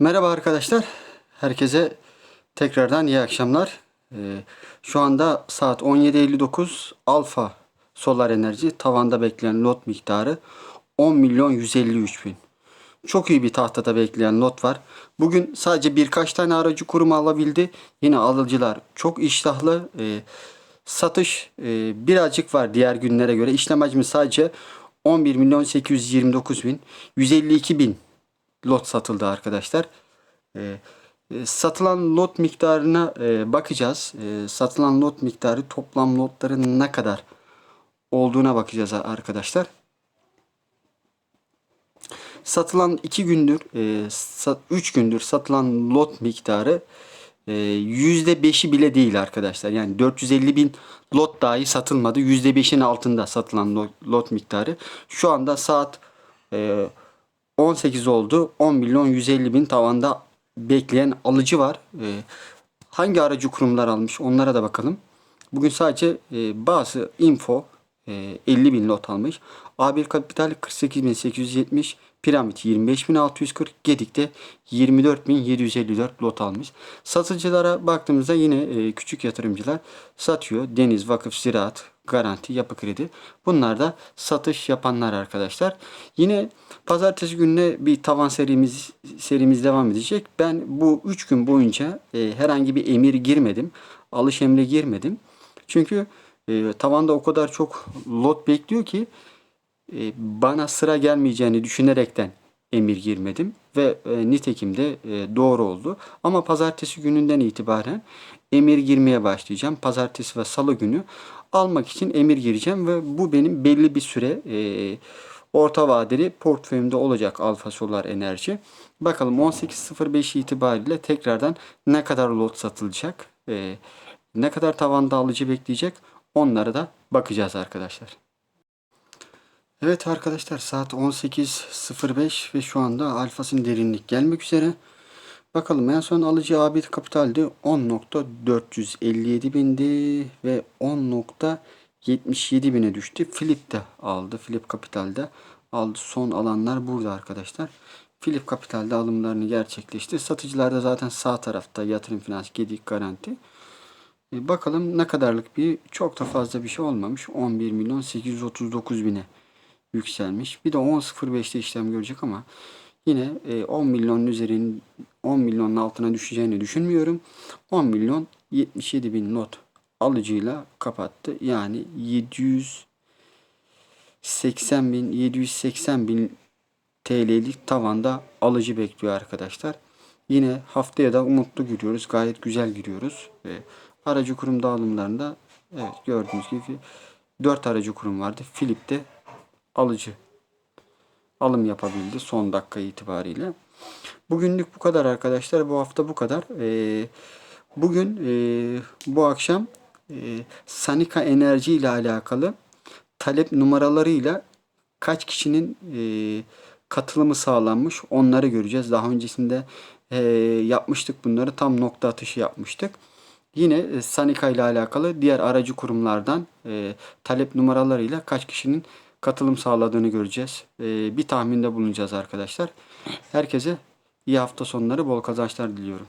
Merhaba arkadaşlar. Herkese tekrardan iyi akşamlar. Ee, şu anda saat 17.59. Alfa Solar Enerji tavanda bekleyen lot miktarı 10 milyon 153 bin. Çok iyi bir tahtada bekleyen lot var. Bugün sadece birkaç tane aracı kurumu alabildi. Yine alıcılar çok iştahlı. Ee, satış e, birazcık var diğer günlere göre. İşlem hacmi sadece 11 milyon 829 bin. 152 bin lot satıldı arkadaşlar. Ee, e, satılan lot miktarına e, bakacağız. E, satılan lot miktarı toplam lotların ne kadar olduğuna bakacağız arkadaşlar. Satılan 2 gündür, 3 gündür satılan lot miktarı e, %5'i bile değil arkadaşlar. Yani 450 bin lot dahi satılmadı. %5'in altında satılan lot, lot miktarı. Şu anda saat e, 18 oldu. 10 milyon 150 bin tavanda bekleyen alıcı var. E, hangi aracı kurumlar almış onlara da bakalım. Bugün sadece e, bazı info 50 bin lot almış. A1 Kapital 48.870, Piramit 25.640, Gedik'te 24.754 lot almış. Satıcılara baktığımızda yine e, küçük yatırımcılar satıyor. Deniz, Vakıf, Ziraat, Garanti, Yapı Kredi. Bunlar da satış yapanlar arkadaşlar. Yine pazartesi gününe bir tavan serimiz serimiz devam edecek. Ben bu 3 gün boyunca e, herhangi bir emir girmedim. Alış emri girmedim. Çünkü e, tavanda o kadar çok lot bekliyor ki e, bana sıra gelmeyeceğini düşünerekten emir girmedim ve e, nitekim de e, doğru oldu. Ama pazartesi gününden itibaren emir girmeye başlayacağım. Pazartesi ve salı günü almak için emir gireceğim ve bu benim belli bir süre e, orta vadeli portföyümde olacak Alfa Solar Enerji. Bakalım 18.05 itibariyle tekrardan ne kadar lot satılacak, e, ne kadar tavanda alıcı bekleyecek onlara da bakacağız arkadaşlar. Evet arkadaşlar saat 18.05 ve şu anda alfasın derinlik gelmek üzere. Bakalım en son alıcı A1 kapitaldi 10.457 bindi ve 10.77 bine düştü. Flip de aldı. Flip kapitalde aldı. Son alanlar burada arkadaşlar. Flip kapitalde alımlarını gerçekleşti. Satıcılar da zaten sağ tarafta yatırım finans, gedik garanti. E, bakalım ne kadarlık bir çok da fazla bir şey olmamış. 11 milyon 839 bine yükselmiş. Bir de 10.05'te işlem görecek ama yine 10 e, milyonun üzerin 10 milyonun altına düşeceğini düşünmüyorum. 10 milyon 77 bin not alıcıyla kapattı. Yani 780 bin 780 bin TL'lik tavanda alıcı bekliyor arkadaşlar. Yine haftaya da umutlu giriyoruz. Gayet güzel giriyoruz. Ve aracı kurum dağılımlarında evet gördüğünüz gibi 4 aracı kurum vardı. Philip'te alıcı alım yapabildi son dakika itibariyle. Bugünlük bu kadar arkadaşlar. Bu hafta bu kadar. Ee, bugün e, bu akşam e, Sanika Enerji ile alakalı talep numaralarıyla kaç kişinin e, katılımı sağlanmış onları göreceğiz. Daha öncesinde e, yapmıştık bunları. Tam nokta atışı yapmıştık. Yine e, Sanika ile alakalı diğer aracı kurumlardan e, talep numaralarıyla kaç kişinin katılım sağladığını göreceğiz. Ee, bir tahminde bulunacağız arkadaşlar. Herkese iyi hafta sonları, bol kazançlar diliyorum.